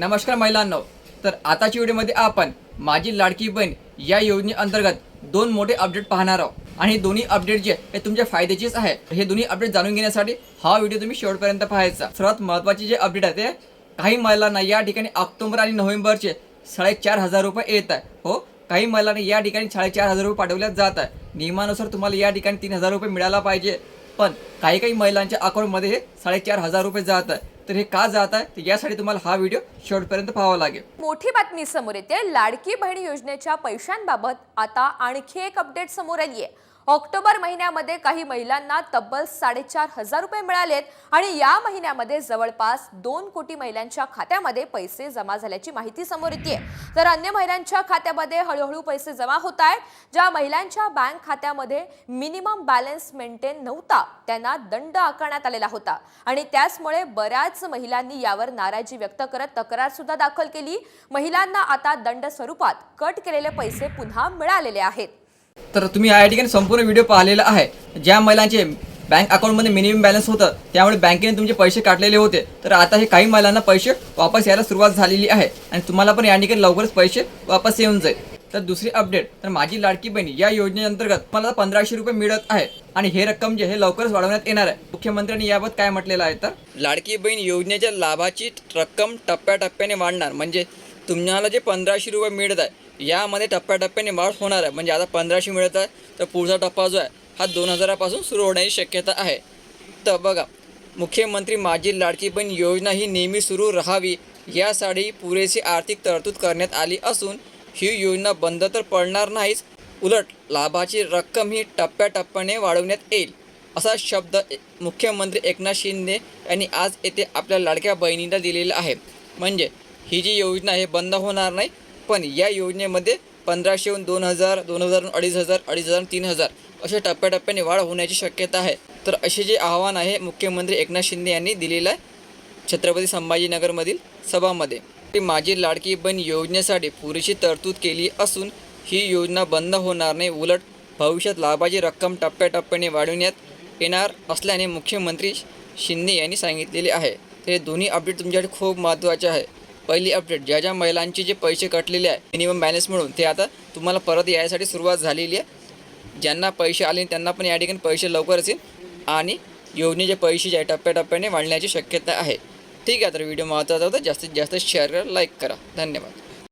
नमस्कार महिलांनो तर आताच्या व्हिडिओमध्ये आपण माझी लाडकी बहीण या योजनेअंतर्गत दोन मोठे अपडेट पाहणार आहोत. आणि हे दोन्ही अपडेट जे हे तुमच्या फायद्याचेच आहे. हे दोन्ही अपडेट जाणून घेण्यासाठी हा व्हिडिओ तुम्ही शेवटपर्यंत पाहायचा. सर्वात महत्त्वाचे जे अपडेट आहे ते काही महिलांना या ठिकाणी ऑक्टोबर आणि नोव्हेंबरचे साडेचार हजार रुपये येत आहे. हो काही महिलांना या ठिकाणी साडेचार हजार रुपये पाठवल्या जात आहे. नियमानुसार तुम्हाला या ठिकाणी तीन हजार रुपये मिळायला पाहिजे. पण काही काही महिलांच्या अकाउंटमध्ये हे साडेचार हजार रुपये जात आहे. तर हे का जात आहे? तर यासाठी तुम्हाला हा व्हिडिओ शेवटपर्यंत पाहावं लागेल. मोठी बातमी समोर येते. लाडकी बहीण योजनेच्या पैशांबाबत आता आणखी एक अपडेट समोर आली आहे ऑक्टोबर महिन्यामध्ये काही महिलांना तब्बल साडेचार हजार रुपये मिळालेत आणि या महिन्यामध्ये जवळपास दोन कोटी महिलांच्या खात्यामध्ये पैसे जमा झाल्याची माहिती समोर येते तर अन्य महिलांच्या खात्यामध्ये हळूहळू पैसे जमा होत आहेत. ज्या महिलांच्या बँक खात्यामध्ये मिनिमम बॅलन्स मेंटेन नव्हता त्यांना दंड आकारण्यात आलेला होता. आणि त्याचमुळे बऱ्याच महिलांनी यावर नाराजी व्यक्त करत तक्रार सुद्धा दाखल केली. महिलांना आता दंड स्वरूपात कट केलेले पैसे पुन्हा मिळालेले आहेत. तर तुम्ही या ठिकाणी संपूर्ण व्हिडिओ पाहिलेला आहे. ज्या महिलांचे बँक अकाउंटमध्ये मिनिमम बॅलन्स होतं त्यामुळे बँकेने तुमचे पैसे काढलेले होते. तर आता हे काही महिलांना पैसे वापस यायला सुरुवात झालेली आहे. आणि तुम्हाला पण या ठिकाणी लवकरच पैसे वापस येऊन जाईल. तर दुसरी अपडेट तर माझी लाडकी बहीण या योजनेअंतर्गत मला पंधराशे रुपये मिळत आहे आणि हे रक्कम जे हे लवकरच वाढवण्यात येणार आहे. मुख्यमंत्र्यांनी याबाबत काय म्हटलेलं आहे तर? लाडकी बहीण योजनेच्या लाभाची रक्कम टप्प्याटप्प्याने वाढणार. म्हणजे तुम्हाला जे पंधराशे रुपये मिळत आहे यामध्ये टप्प्याटप्प्याने वाढ होणार आहे. म्हणजे आता पंधराशे मिळत आहे तर पुढचा टप्पा जो आहे हा दोन हजारापासून सुरू होण्याची शक्यता आहे. तर बघा मुख्यमंत्री माझी लाडकी बहीण योजना ही नेहमी सुरू राहावी यासाठी पुरेशी आर्थिक तरतूद करण्यात आली असून ही योजना बंद तर पडणार नाहीच. उलट लाभाची रक्कम ही टप्प्याटप्प्याने वाढवण्यात येईल असा शब्द मुख्यमंत्री एकनाथ शिंदे यांनी आज येथे आपल्या लाडक्या बहिणीला दिलेला आहे. म्हणजे ही जी योजना आहे बंद होणार नाही पण या योजनेमध्ये पंधराशेहून दोन हजार दोन हजारहून अडीच हजार अडीच हजार तीन हजार अशा टप्प्याटप्प्याने वाढ होण्याची शक्यता आहे. तर असे जे आव्हान आहे मुख्यमंत्री एकनाथ शिंदे यांनी दिलेलं आहे. छत्रपती संभाजीनगरमधील सभामध्ये. ती माझी लाडकी बहीण योजनेसाठी पुरेशी तरतूद केली असून ही योजना बंद होणार नाही. उलट भविष्यात लाभाची रक्कम टप्प्याटप्प्याने वाढवण्यात येणार असल्याने मुख्यमंत्री शिंदे यांनी सांगितलेले आहे. हे दोन्ही अपडेट तुमच्यासाठी खूप महत्त्वाचे आहे. पहिली अपडेट ज्या ज्या महिलांचे जे पैसे कटलेले आहे मिनिमम बॅलन्स म्हणून ते आता तुम्हाला परत यायसाठी सुरुवात झालेली आहे. ज्यांना पैसे आले त्यांना पण या ठिकाणी पैसे लवकर असेल आणि योजनेचे पैसे जे आहे टप्प्याटप्प्याने वाढण्याची शक्यता आहे. ठीक आहे तर व्हिडिओ महत्त्वाचा होता. जास्तीत जास्त शेअर करा लाईक करा. धन्यवाद.